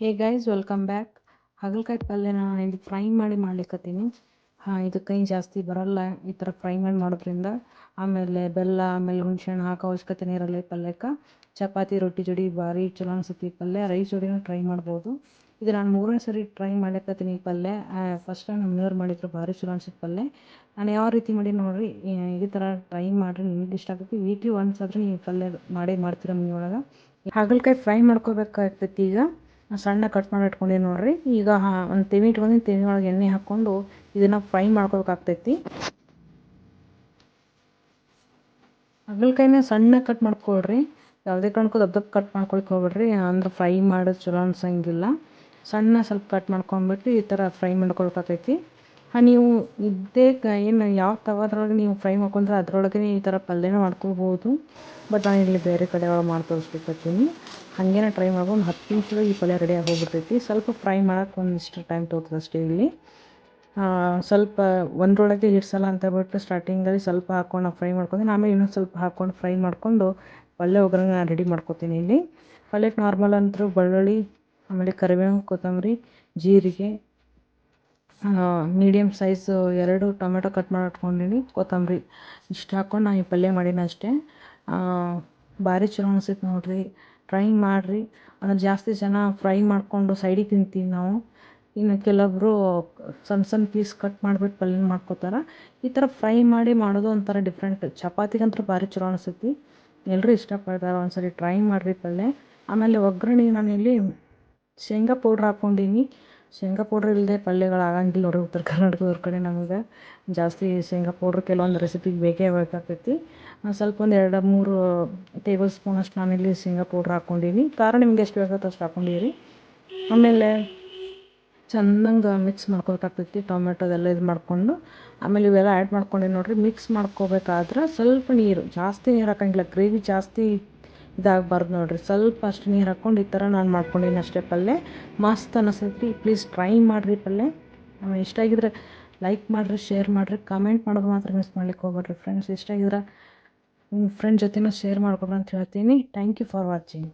Hey guys welcome back ಹಾಗಲಕಾಯಿ ಪಲ್ಯನ ನಾನು ಇಲ್ಲಿ ಫ್ರೈ ಮಾಡಿ ಮಾಡ್ಲಿಕ್ಕತ್ತೀನಿ ಹಾಂ, ಇದು ಕೈ ಜಾಸ್ತಿ ಬರಲ್ಲ ಈ ಥರ ಫ್ರೈ ಮಾಡಿ ಮಾಡೋದ್ರಿಂದ. ಆಮೇಲೆ ಬೆಲ್ಲ, ಆಮೇಲೆ ಹುಣ್ಸೆಹಣ್ಣು ಹಾಕೋ ಅವಶ್ಯಕತೆನೇ ಇರಲ್ಲ ಈ ಪಲ್ಯಕ್ಕೆ. ಚಪಾತಿ, ರೊಟ್ಟಿ ಜೋಡಿ ಭಾರಿ ಚಲೋ ಅನಿಸುತ್ತೆ ಈ ಪಲ್ಯ. ರೈಸ್ ಜೋಡಿನೂ ಟ್ರೈ ಮಾಡ್ಬೋದು. ಇದು ನಾನು ಮೂರನೇ ಸರಿ ಟ್ರೈ ಮಾಡ್ಲಿಕ್ಕತ್ತೀನಿ ಈ ಪಲ್ಯ. ಫಸ್ಟ್ ಟೈಮ್ ನಮ್ಮ ಮನೆಯವ್ರು ಮಾಡಿದ್ರು ಭಾರಿ ಚಲೋ ಅನ್ಸಿತ್ತು ಪಲ್ಯ. ನಾನು ಯಾವ ರೀತಿ ಮಾಡಿ ನೋಡಿರಿ ಇದೇ ಥರ ಟ್ರೈ ಮಾಡಿರಿ ನಿಮ್ಗೆ ಇಷ್ಟ ಆಗುತ್ತೆ. ವೀಕ್ಲಿ ಒನ್ಸ್ ಆದರೂ ನೀವು ಪಲ್ಯ ಮಾಡೇ ಮಾಡ್ತೀರ ಮನೆಯೊಳಗೆ. ಹಾಗಲಕಾಯಿ ಫ್ರೈ ಮಾಡ್ಕೋಬೇಕಾಗ್ತೈತಿ ಈಗ. ಸಣ್ಣ ಕಟ್ ಮಾಡಿ ಇಟ್ಕೊಂಡೀನಿ ನೋಡಿರಿ. ಈಗ ಒಂದು ತೆವಿ ಇಟ್ಕೊಂಡು ತೆವಿ ಒಳಗೆ ಎಣ್ಣೆ ಹಾಕ್ಕೊಂಡು ಇದನ್ನು ಫ್ರೈ ಮಾಡ್ಕೋಬೇಕಾಗ್ತೈತಿ ಹಾಗಲಕಾಯಿನ ಸಣ್ಣ ಕಟ್ ಮಾಡ್ಕೊಳ್ರಿ. ಯಾವುದೇ ಕಾರಣಕ್ಕೂ ದಪ್ಪ ದಪ್ಪ ಕಟ್ ಮಾಡ್ಕೊಳಕ್ಕೆ ಹೋಗ್ಬೇಡ್ರಿ. ಅಂದ್ರೆ ಫ್ರೈ ಮಾಡೋದು ಚಲೋ ಅನ್ಸಂಗಿಲ್ಲ. ಸಣ್ಣ ಸ್ವಲ್ಪ ಕಟ್ ಮಾಡ್ಕೊಂಬಿಟ್ಟು ಈ ಥರ ಫ್ರೈ ಮಾಡ್ಕೊಳ್ಬೇಕಾಗ್ತೈತಿ. ನೀವು ಇದ್ದೇ ಏನು ಯಾವ ತವದ್ರೊಳಗೆ ನೀವು ಫ್ರೈ ಮಾಡ್ಕೊಂಡ್ರೆ ಅದರೊಳಗೆ ಈ ಥರ ಪಲ್ಯನ ಮಾಡ್ಕೊಬೋದು ಬಟ್ ನಾನು ಇಲ್ಲಿ ಬೇರೆ ಕಡೆ ಒಳಗೆ ಮಾಡಿ ತೋರಿಸ್ಲಿಕ್ಕತ್ತೀನಿ ಹಾಗೇನೆ ಟ್ರೈ ಮಾಡ್ಬೋದು ಹತ್ತು ನಿಮಿಷದಾಗ ಈ ಪಲ್ಯ ರೆಡಿ ಹೋಗ್ಬಿಡ್ತೈತಿ. ಸ್ವಲ್ಪ ಫ್ರೈ ಮಾಡೋಕೆ ಒಂದಿಷ್ಟು ಟೈಮ್ ತೋರ್ತದೆ ಅಷ್ಟೇ ಇಲ್ಲಿ ಸ್ವಲ್ಪ ಒಂದರೊಳಗೆ ಹಿಡ್ಸಲ್ಲ ಅಂತ ಬಿಟ್ಟು ಸ್ಟಾರ್ಟಿಂಗಲ್ಲಿ ಸ್ವಲ್ಪ ಹಾಕ್ಕೊಂಡು ಫ್ರೈ ಮಾಡ್ಕೊಂಡು ಆಮೇಲೆ ಇನ್ನೊಂದು ಸ್ವಲ್ಪ ಹಾಕ್ಕೊಂಡು ಫ್ರೈ ಮಾಡಿಕೊಂಡು ಪಲ್ಯ ಒಗ್ಗರಣೆ ರೆಡಿ ಮಾಡ್ಕೊತೀನಿ ಇಲ್ಲಿ. ಪಲ್ಯಕ್ಕೆ ನಾರ್ಮಲ್ ಅಂತೂ ಬೆಳ್ಳುಳ್ಳಿ, ಆಮೇಲೆ ಕರಿಬೇವು ಕೊತ್ತಂಬರಿ, ಜೀರಿಗೆ ಮೀಡಿಯಮ್ ಸೈಝು ಎರಡು ಟೊಮೆಟೊ ಕಟ್ ಮಾಡಿ ಇಟ್ಕೊಂಡೀನಿ ಕೊತ್ತಂಬರಿ ಇಷ್ಟು ಹಾಕ್ಕೊಂಡು ನಾನು ಈ ಪಲ್ಯ ಮಾಡೀನಿ ಅಷ್ಟೇ. ಭಾರಿ ಚಲೋ ಅನ್ಸೈತೆ ನೋಡಿರಿ. ಟ್ರೈ ಮಾಡಿರಿ. ಅಂದರೆ ಜಾಸ್ತಿ ಜನ ಫ್ರೈ ಮಾಡಿಕೊಂಡು ಸೈಡಿಗೆ ತಿಂತೀವಿ ನಾವು. ಇನ್ನು ಕೆಲವೊಬ್ಬರು ಸಣ್ಣ ಸಣ್ಣ ಪೀಸ್ ಕಟ್ ಮಾಡಿಬಿಟ್ಟು ಪಲ್ಯ ಮಾಡ್ಕೋತಾರೆ. ಈ ಥರ ಫ್ರೈ ಮಾಡಿ ಮಾಡೋದು ಒಂಥರ ಡಿಫ್ರೆಂಟ್ ಚಪಾತಿಗಂತೂ ಭಾರಿ ಚಲೋ ಅನಿಸ್ತೈತಿ ಎಲ್ಲರೂ ಇಷ್ಟಪಡ್ತಾರೆ ಒಂದು ಸರಿ ಟ್ರೈ ಮಾಡಿರಿ ಪಲ್ಯ. ಆಮೇಲೆ ಒಗ್ಗರಣೆಗೆ ನಾನಿಲ್ಲಿ ಶೇಂಗಾ ಪೌಡ್ರ್ ಹಾಕ್ಕೊಂಡೀನಿ ಶೇಂಗಾ ಪೌಡ್ರ್ ಇಲ್ಲದೆ ಪಲ್ಯಗಳು ಆಗಂಗಿಲ್ಲ ನೋಡಿರಿ ಉತ್ತರ ಕರ್ನಾಟಕದವ್ರ ಕಡೆ ನಮಗೆ. ಜಾಸ್ತಿ ಶೇಂಗಾ ಪೌಡ್ರ್ ಕೆಲವೊಂದು ರೆಸಿಪಿಗೆ ಬೇಕೇ ಬೇಕಾಗ್ತೈತಿ ಸ್ವಲ್ಪ ಒಂದು ಎರಡು ಮೂರು ಟೇಬಲ್ ಸ್ಪೂನಷ್ಟು ನಾನಿಲ್ಲಿ ಶೇಂಗಾ ಪೌಡ್ರ್ ಹಾಕ್ಕೊಂಡೀನಿ ಖಾರ ನಿಮ್ಗೆ ಎಷ್ಟು ಬೇಕಾಗುತ್ತೆ ಅಷ್ಟು ಹಾಕ್ಕೊಂಡೀರಿ ಆಮೇಲೆ ಚಂದಂಗೆ ಮಿಕ್ಸ್ ಮಾಡ್ಕೋಬೇಕಾಗ್ತೈತಿ ಟೊಮೆಟೊದೆಲ್ಲ ಇದು ಮಾಡಿಕೊಂಡು. ಆಮೇಲೆ ಇವೆಲ್ಲ ಆ್ಯಡ್ ಮಾಡ್ಕೊಂಡೀನಿ ನೋಡಿರಿ. ಮಿಕ್ಸ್ ಮಾಡ್ಕೋಬೇಕಾದ್ರೆ ಸ್ವಲ್ಪ ನೀರು ಜಾಸ್ತಿ ನೀರು ಹಾಕಂಗಿಲ್ಲ. ಗ್ರೇವಿ ಜಾಸ್ತಿ ಇದಾಗಬಾರ್ದು ನೋಡಿರಿ. ಸ್ವಲ್ಪ ಅಷ್ಟು ನೀರು ಹಾಕ್ಕೊಂಡು ಈ ಥರ ನಾನು ಮಾಡ್ಕೊಂಡೀನಿ ಅಷ್ಟೇ ಪಲ್ಯ ಮಸ್ತ್ ಅನಿಸ್ತೈತಿ. ಪ್ಲೀಸ್ ಟ್ರೈ ಮಾಡಿರಿ ಪಲ್ಯ ಇಷ್ಟ ಆಗಿದ್ರೆ ಲೈಕ್ ಮಾಡಿರಿ ಶೇರ್ ಮಾಡಿರಿ ಕಮೆಂಟ್ ಮಾಡೋದು ಮಾತ್ರ ಮಿಸ್ ಮಾಡ್ಲಿಕ್ಕೆ ಹೋಗ್ಬೇಡ್ರಿ ಫ್ರೆಂಡ್ಸ್ ಇಷ್ಟ ಆಗಿದ್ರೆ ನಿಮ್ಮ ಫ್ರೆಂಡ್ ಜೊತೆನೂ ಶೇರ್ ಮಾಡ್ಕೊಬ್ರಿ ಅಂತ ಹೇಳ್ತೀನಿ. Thank you for watching